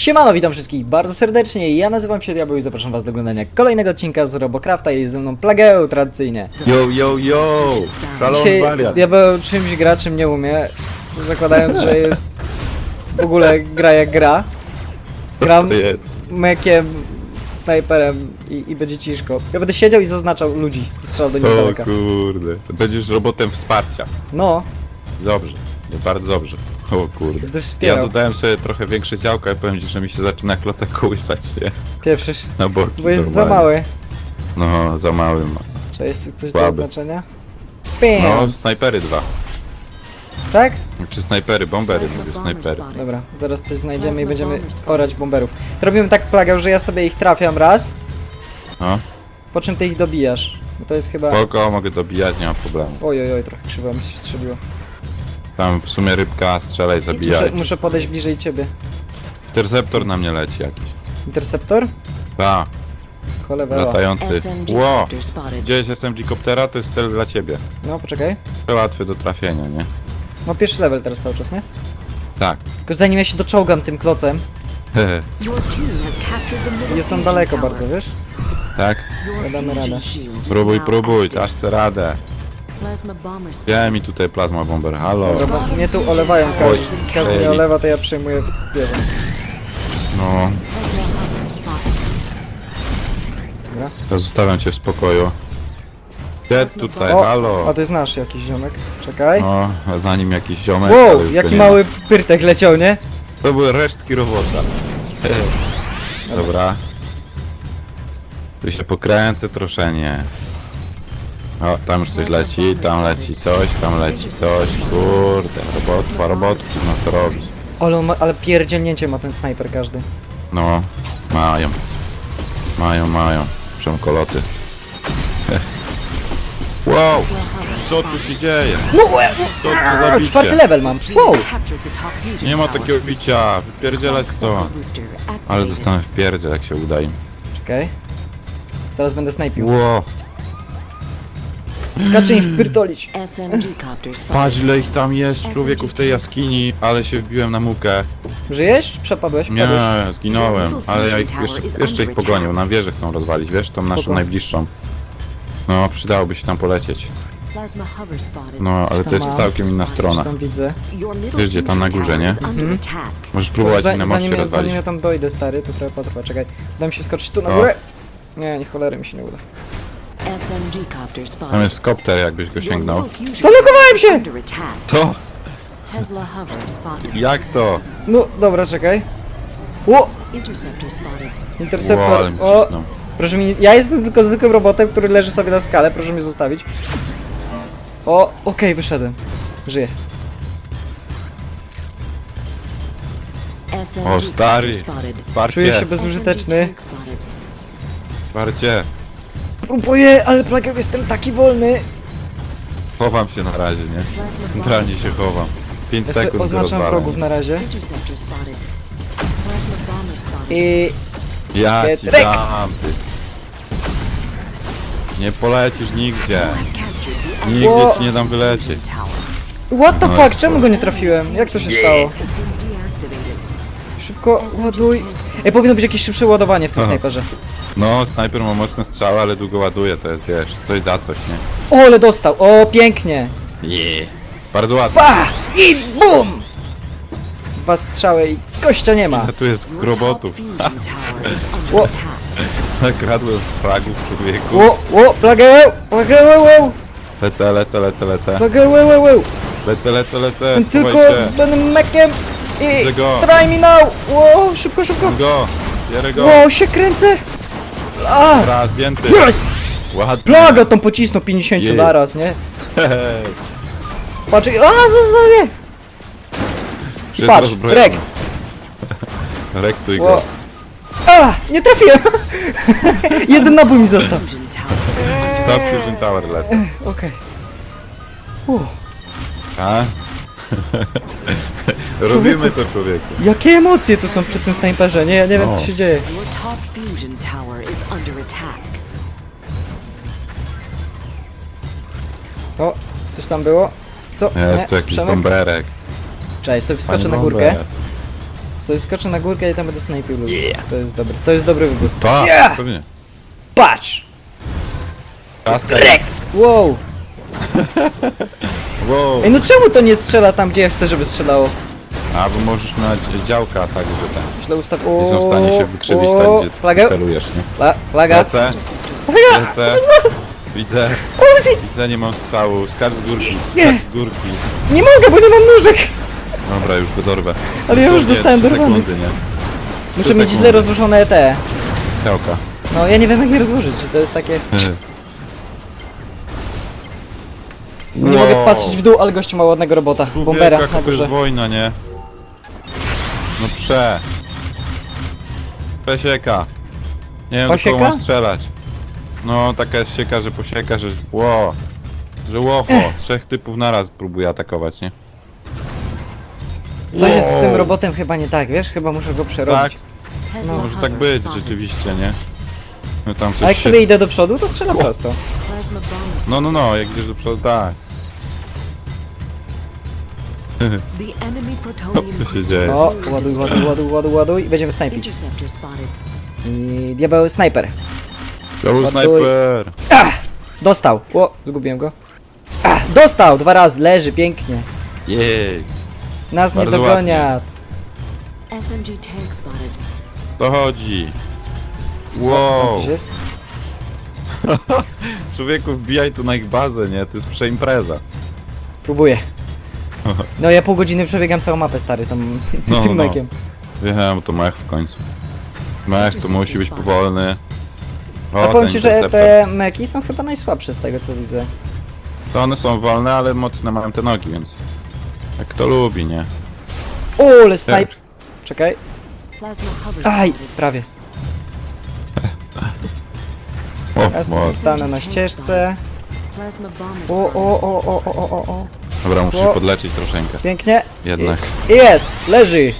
Siemano, witam wszystkich bardzo serdecznie, ja nazywam się Diabeł i zapraszam was do oglądania kolejnego odcinka z Robocrafta i jest ze mną Plageo tradycyjnie. Yo, yo, yo! Szalon Dzisiaj wariat. Diabeł czymś gra, czym nie umie, zakładając, że jest w ogóle gra jak gra. Gram To jest. mekiem, snajperem i, i będzie ciężko. Ja będę siedział i zaznaczał ludzi i strzelał do nich z O daleka. kurde. Będziesz robotem wsparcia. No, Dobrze. Bardzo dobrze. O kurde. będę Ja dodałem sobie trochę większe działko i powiem ci, że mi się zaczyna klocek kołysać się Pierwszy, na boki. bo jest za normalnie. mały. No, za mały ma. Czy jest tu coś do Słaby. oznaczenia? No, snajpery dwa. Tak? Czy snajpery, bombery, mówię snajpery. Dobra, zaraz coś znajdziemy i będziemy orać bomberów. Robimy tak plagę, że ja sobie ich trafiam raz, No, po czym ty ich dobijasz. Bo to jest chyba... spoko, mogę dobijać, nie ma problemu. Oj, oj, oj, trochę krzywo mi się strzeliło. Tam w sumie rybka, strzelaj, Muszę, zabijaj. muszę podejść bliżej ciebie. Interceptor na mnie leci jakiś. Interceptor? Ta, latający. SMG Ło! copter spotted. Gdzie jest SMG koptera? To jest cel dla ciebie. No, poczekaj. To łatwy do trafienia, nie? No, pierwszy level teraz cały czas, nie? Tak. Tylko zanim ja się doczołgam tym klocem, Hehe. Your team has captured the middle jest on station daleko tower. bardzo, wiesz? tak. Your Damy fusion radę. shield is Próbuj, now próbuj, active. dasz se radę. Wziąłem mi tutaj plazma bomber, halo. Bo mnie tu olewają, Oj, każdy, każdy mnie olewa, to ja przejmuję. No. Dobra. to zostawiam cię w spokoju. Gdzie tutaj, O, halo? a to jest nasz jakiś ziomek. Czekaj. No, a za nim jakiś ziomek. ale Wow, już go jaki nie ma. mały pyrtek leciał, nie? To były resztki robota. Dobra. Tu się pokręcę trosze, nie. O, tam już coś leci, tam leci coś, tam leci coś. Kurde, robotwa, robotki, no to robić. Ale, on ma, ale pierdzielnięcie ma ten snajper każdy. No, mają. Mają, mają. Przemkoloty. wow, co tu się dzieje? No, Co to a, za czwarty bicie? level mam. Wow! Nie ma takiego bicia, wypierdzielać to. Ale dostanę w pierdziel, jak się uda im. Czekaj. Zaraz będę snajpił. Wow, Skaczę im wpyrtolić. Patrz ile ich tam jest, człowieku, w tej jaskini, ale się wbiłem na mukę. Żyjesz? Przepadłeś? Padłeś? Nie, zginąłem, ale ja ich jeszcze, jeszcze ich pogonił, na wieżę chcą rozwalić, wiesz, tą naszą Spoko. najbliższą. No, przydałoby się tam polecieć. No, ale to jest całkiem inna Coś strona. tam widzę. Wiesz, gdzie tam na górze, nie? Mhm. Możesz próbować Za- na zanim, moście ja, rozwalić. zanim ja tam dojdę, stary, to trochę potrwa. Czekaj. Uda mi się skoczyć tu na O. górę. Nie, nie cholery mi się nie uda. Tam jest kopter, jakbyś go sięgnął. Zalogowałem się! Co? Tesla hover spotted. Jak to? No, dobra, czekaj. Ło! Interceptor spotted. Wow, Interceptor. ale mi O! cisnął. Proszę mi. Ja jestem tylko zwykłym robotem, który leży sobie na skale. Proszę mnie zostawić. O, okej, wyszedłem. Żyję. SMG O, stary. spotted. Czuję Parcie, się bezużyteczny. Spotted. parcie. Próbuję, ale plagiem jestem taki wolny. Chowam się na razie, nie? Centralnie się chowam. 5 Ja sobie sekund oznaczam wrogów na razie. Interceptor spotted. Plasma bomber spotted. I Ja ci Pietrek! dam, ty. Nie polecisz nigdzie. Captured the Nigdzie Ło- ci nie dam wylecieć. tower. What the No fuck? jest Czemu go nie trafiłem? Jak to się stało? Has been deactivated. Szybko ładuj. Ej, powinno być jakieś szybsze ładowanie w tym Aha. snajperze. No, snajper ma mocne strzały, ale długo ładuje, to jest, wiesz, coś za coś, nie? O, ale dostał. O, pięknie. Yeah. Bardzo ładnie. Pa! I BUM! Dwa strzały i gościa nie ma. A tu jest robotów. attack. Nakradłem fragów człowieku. Ło, ło, plagę, plagę, ło, Lecę, lecę, lecę, lecę. plagę, ło, ło, ło. Lecę, lecę, lecę. Jestem tylko z się. Benem Mekiem i Widzę go. try me now. Ło, szybko, szybko. Go, bierę go. Się kręcę. A, Raz, zdjęty. yes! Ładnie. Plaga tam pocisnął 50 Jej. naraz, nie? Hej. Patrz, a, zostawię. Czy jest Patrz, rozbrojony? rek. Rektuj Ło. go. A, nie trafiłem. Jeden nabój mi został. Top Fusion Tower lecę. Okej. A? Robimy to człowieku. Jakie emocje tu są przy tym snajperze, nie, nie wiem co No. się dzieje. Your top fusion tower is under attack. O, coś tam było? Co? Jest tu jakiś Przemek? bomberek. Cześć, sobie wskoczę Fajny na górkę. bomber. sobie skoczę na górkę i tam będę snajpił ludzi. To jest dobry, to jest dobry wybór. Tak, Yeah! pewnie. Patrz! Kaska Wow! Wow. Ej, no czemu to nie strzela tam, gdzie ja chcę, żeby strzelało? A, bo możesz mieć działka tak, że ten. Źle ustaw... Nie są w stanie się wykrzywić tak, gdzie Flagę? celujesz, nie? Fla flaga? Lecę, lecę. Widzę, widzę, nie mam strzału. Skacz z górki, Nie. skacz z górki. Nie mogę, bo nie mam nóżek! Dobra, już go dorwę. Ale ja już Dosłownie dostałem trzy dorwany. sekundy, nie? Muszę mieć źle rozłożone te. Działka. No, ja nie wiem jak je rozłożyć, to jest takie... Nie Wow. mogę patrzeć w dół, ale gościu ma ładnego robota. Bombera Człowieku, na jaka to jest górze. wojna, nie? No prze. Przesieka. Nie wiem, do kogo Posieka? mam strzelać. No, taka jest sieka, że posieka, że... Ło. Że łocho. Trzech typów naraz próbuje atakować, nie? Coś jest z tym Wow. robotem chyba nie tak, wiesz? Chyba muszę go Tak, przerobić. Tesla może tak być rzeczywiście, nie? No tam coś A jak się... sobie idę do przodu, to strzela prosto. No, no, no, jak idziesz do przodu, tak. Plutonium Co się dzieje? O, ładuj, ładuj, ładuj, ładuj, ładuj i będziemy snajpić. I diabeł snajper. To był snajper. Dostał. O, zgubiłem go. A, dostał! Dwa razy, leży, pięknie. Jej. Nas nie Bardzo dogania. SMG tank spotted. To chodzi. Wow. coś jest? Człowieku, wbijaj tu na ich bazę, nie? To jest przeimpreza. Próbuję. No ja pół godziny przebiegam całą mapę, stary, tam No, tym no. mekiem. Wiem, to mech w końcu. Mech to musi być powolny. O, A powiem ten ci, że interceptor. te meki są chyba najsłabsze z tego co widzę. To one są wolne, ale mocne mają te nogi, więc... Jak kto lubi, nie? O, ale snajp... Czekaj. Aj, prawie. Ja stanę na ścieżce. O, o, o, o, o, o, o. Dobra, muszę O. się podleczyć troszeczkę. Pięknie. Jednak. I jest, leży.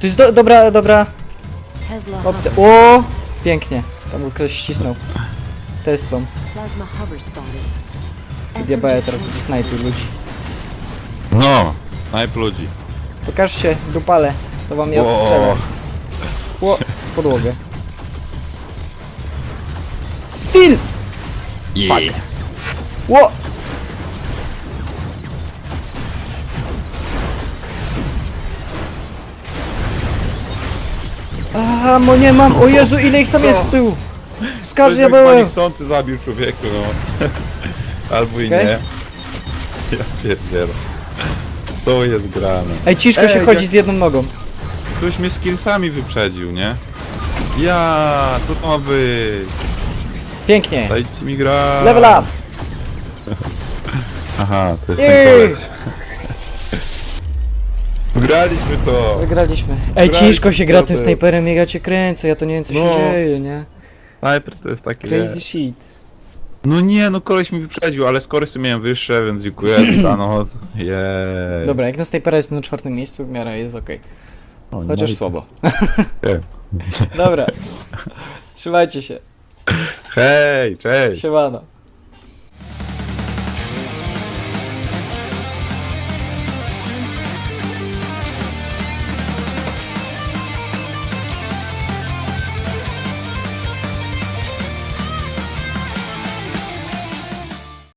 To jest do, dobra, dobra Tesla opcja. O, pięknie. Tam ktoś ścisnął. Testą. Plasma hover spotted. Diabeł SMG teraz tank będzie snajpił ludzi. No! Snajp ludzi. Pokażcie, dupale. To wam nie O, odstrzelę. O, podłogę. Steel! Yeah. Ło! Aha, mo nie mam, o Jezu, ile ich tam Co? jest z tyłu! Skacz Ktoś tak diabełem! niechcący zabił człowieku, no. Albo i Okej. nie. Ja pierdzielę. Co jest grane? Ej, ciężko Ej, się jak- chodzi z jedną nogą. Ktoś mnie skillsami wyprzedził, nie? Ja, co to ma być? Pięknie. Dajcie mi grać. Level up! Aha, to jest Jej. ten koleś. Graliśmy to! Wygraliśmy. Ej, Graliśmy ciężko się gra tym snajperem, ja cię kręcę, ja to nie wiem co się No. dzieje, nie? Sniper to jest takie... Crazy shit. No nie, no koleś mi wyprzedził, ale skorysy miałem wyższe, więc dziękuję, dobranoc. Jej. Dobra, jak na snajpera jest na czwartym miejscu, w miarę jest okej. O, Chociaż słabo. Nie. Dobra. Trzymajcie się. Hej, cześć! Siemano.